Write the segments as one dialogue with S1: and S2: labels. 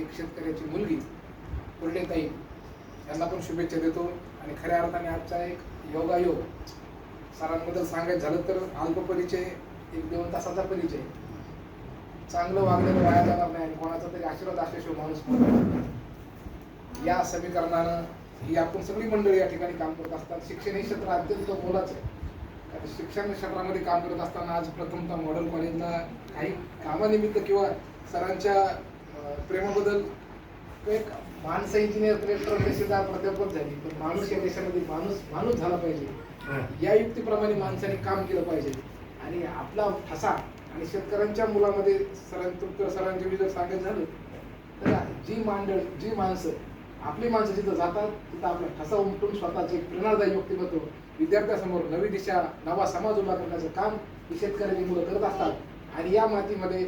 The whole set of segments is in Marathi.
S1: एक शेतकऱ्याची मुलगी ताई यांना पण शुभेच्छा देतो. आणि खऱ्या अर्थाने आजचा एक योगायोग सरांबद्दल सांगायचं झालं तर अल्प परिचय एक दोन तासाचा परिचय. चांगलं वागलेलं वाया जाणार नाही आणि कोणाचा तरी आशीर्वाद असल्याशिवाय माणूस या समीकरणानं ही आपण सगळी मंडळी या ठिकाणी काम करत असतात. शिक्षण हे क्षेत्र अत्यंत मोलाचं आहे. आता शिक्षण क्षेत्रामध्ये काम करत असताना आज प्रथमतः मॉडेल कॉलेजला काही कामानिमित्त किंवा सरांच्या प्रेमाबद्दल एक माणसं इंजिनियर कलेक्टर तहसीलदार प्राध्यापक झाली. पण माणूस या देशामध्ये माणूस माणूस झाला पाहिजे. या युक्तीप्रमाणे माणसाने काम केलं पाहिजे. आणि आपला ठसा आणि शेतकऱ्यांच्या मुलामध्ये सरांचं सरांच्या जर सांगायचं झालं तर जी मांडळ जी माणसं आपली माणसं जिथं जातात तिथं आपला ठसा उमटून स्वतःचे प्रेरणादायी व्यक्तिमत्व विद्यार्थ्यासमोर नवी दिशा नवा समाज उभा करण्याचं काम ही शेतकऱ्याची मुलं करत असतात. आणि या मातीमध्ये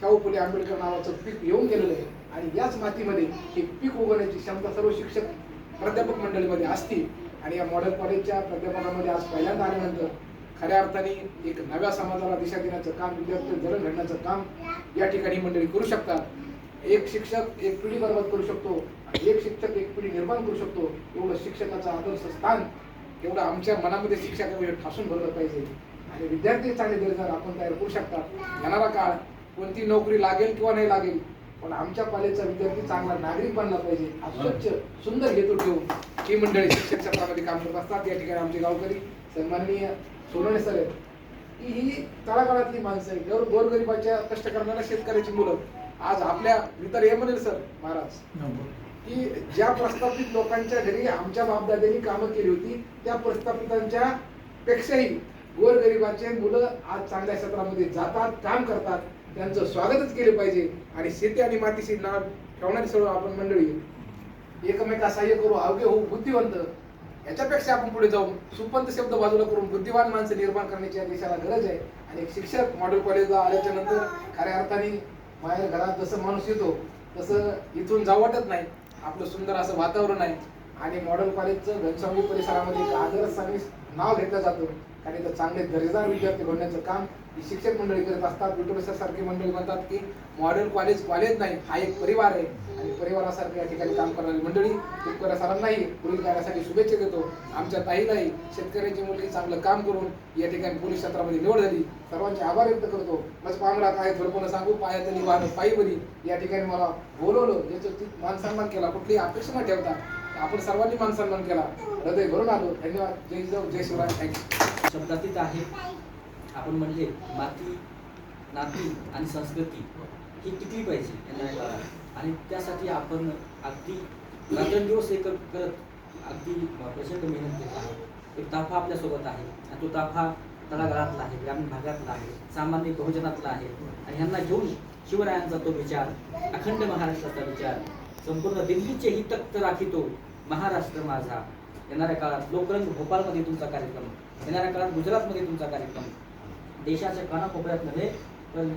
S1: शाहू फुले आंबेडकर नावाचं पीक येऊन गेलेलं आहे. आणि याच मातीमध्ये हे पीक उगवण्याची क्षमता सर्व शिक्षक प्राध्यापक मंडळीमध्ये असतील. आणि या मॉडेल कॉलेजच्या प्राध्यापकामध्ये आज पहिल्यांदा आल्यानंतर खऱ्या अर्थाने एक नव्या समाजाला दिशा देण्याचं काम विद्यार्थी जळण घडण्याचं काम या ठिकाणी मंडळी करू शकतात. एक शिक्षक एक पिढी बरोबर करू शकतो आणि एक शिक्षक एक पिढी निर्माण करू शकतो. एवढं शिक्षकाचं आदर्श स्थान एवढं आमच्या मनामध्ये शिक्षकामध्ये ठासून भरलं पाहिजे. आणि विद्यार्थी चांगले दर्जा आपण तयार करू शकतात येणारा काळ कोणती नोकरी लागेल किंवा नाही लागेल पण आमच्या कॉलेजचा विद्यार्थी चांगला नागरिक बनला पाहिजे. हा स्वच्छ सुंदर हेतू ठेवून ही मंडळी शिक्षण क्षेत्रामध्ये काम करत असतात. या ठिकाणी आमचे गावकरी सन्माननीय सोनवणे सर आहेत. की ही तळागाळातली माणसं आहे गोर गोरगरिबाच्या कष्ट करणाऱ्या शेतकऱ्याची मुलं. आज आपल्या इतर हे म्हणेल सर महाराज. की ज्या प्रस्थापित लोकांच्या घरी आमच्या बापदाद्यांनी कामं केली होती त्या प्रस्थापितांच्या पेक्षाही गोरगरिबाचे मुलं आज चांगल्या क्षेत्रामध्ये जातात काम करतात. त्यांचं स्वागतच केले पाहिजे. आणि शेती आणि मातीशी नाव ठेवणारी सर्व आपण मंडळी एकमेका सहाय्य करू अवघे होऊ बुद्धिवंत. याच्यापेक्षा आपण पुढे जाऊन सुपंत शब्द बाजूला करून बुद्धिवान माणसं निर्माण करण्याची या देशाला गरज आहे. आणि एक शिक्षक मॉडेल कॉलेजला आल्याच्यानंतर खऱ्या अर्थाने बाहेर घरात जसं माणूस येतो तसं इथून जाऊ वाटत नाही. आपलं सुंदर असं वातावरण आहे. आणि मॉडेल कॉलेजचं घनसावंगी परिसरामध्ये आदर आदर्श नाव घेतलं जातं. आणि तर चांगले दर्जेदार विद्यार्थी घडण्याचं काम ही शिक्षक मंडळी करत असतात विठोबेसर सारखी मंडळी म्हणतात की मॉडेल कॉलेज कॉलेज नाही हा एक परिवार आहे. आणि परिवारासारखं या ठिकाणी काम करणारी मंडळी शेतकऱ्या सरांनाही पुढील कार्यासाठी शुभेच्छा देतो. आमच्या ताईलाही शेतकऱ्यांची मुलगी चांगलं काम करून या ठिकाणी पोलीस क्षेत्रामध्ये निवड झाली. सर्वांचे आभार व्यक्त करतो. बस पांगडा काय थोडं सांगू पायातली वाहन पायी बरी या ठिकाणी मला बोलवलं. याचं मानसन्मान मान सन्मान केला कुठली अपेक्षा न ठेवता आपण सर्वांनी मान सन्मान केला. हृदय भरून आलो. धन्यवाद. जय जय जय शिवराय. थँक्यू
S2: शब्दातीत आहे. आपण म्हणले माती नाती आणि संस्कृती ही टिकली पाहिजे येणाऱ्या काळात. आणि त्यासाठी आपण अगदी रात्रंदिवस एक करत अगदी प्रचंड मेहनत घेत आहोत. एक ताफा आपल्यासोबत आहे आणि तो ताफा तळागाळातला आहे ग्रामीण भागातला आहे सामान्य बहुजनातला आहे. आणि ह्यांना घेऊन शिवरायांचा तो विचार अखंड महाराष्ट्राचा विचार संपूर्ण दिल्लीचे ही तक्त राखितो महाराष्ट्र माझा. येणाऱ्या काळात लोकरंग भोपाळमध्ये तुमचा कार्यक्रम येणाऱ्या काळात गुजरातमध्ये तुमचा कार्यक्रम देशाच्या कानाकोपऱ्यात नव्हे पण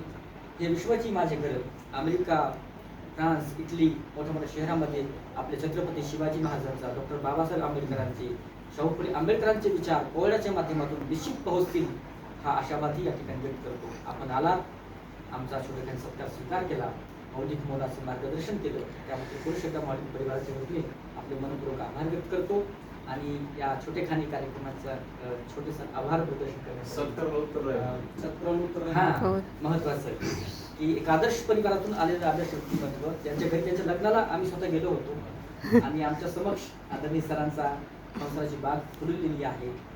S2: हे विश्वाची माझे घर अमेरिका फ्रान्स इटली मोठ्या मोठ्या शहरामध्ये आपले छत्रपती शिवाजी महाराजांचा डॉक्टर बाबासाहेब आंबेडकरांचे शाहू फुले आंबेडकरांचे विचार कोयड्याच्या माध्यमातून निश्चित पोहोचतील हा आशावादी या ठिकाणी व्यक्त करतो. आपण आला आमचा छोट्या सत्कार स्वीकार केला मौलिक मोलाचं मार्गदर्शन केलं त्यामध्ये पुरुषोत्तम मौलिक परिवाराच्या वतीने आपले मनपूर्वक आभार व्यक्त करतो. आणि या छोटेखानी कार्यक्रमाचं अ, छोटेसं आभार प्रदर्शन करण्यासाठी. हा
S3: हो.
S2: महत्वाचं आहे. की एक आदर्श परिवारातून आलेलं आदर्श व्यक्तिमत्व त्यांच्या घरी त्यांच्या लग्नाला आम्ही स्वतः गेलो होतो. आणि आमच्या समक्ष आदरणीय सरांचा संसाराची बाग फुललेली आहे.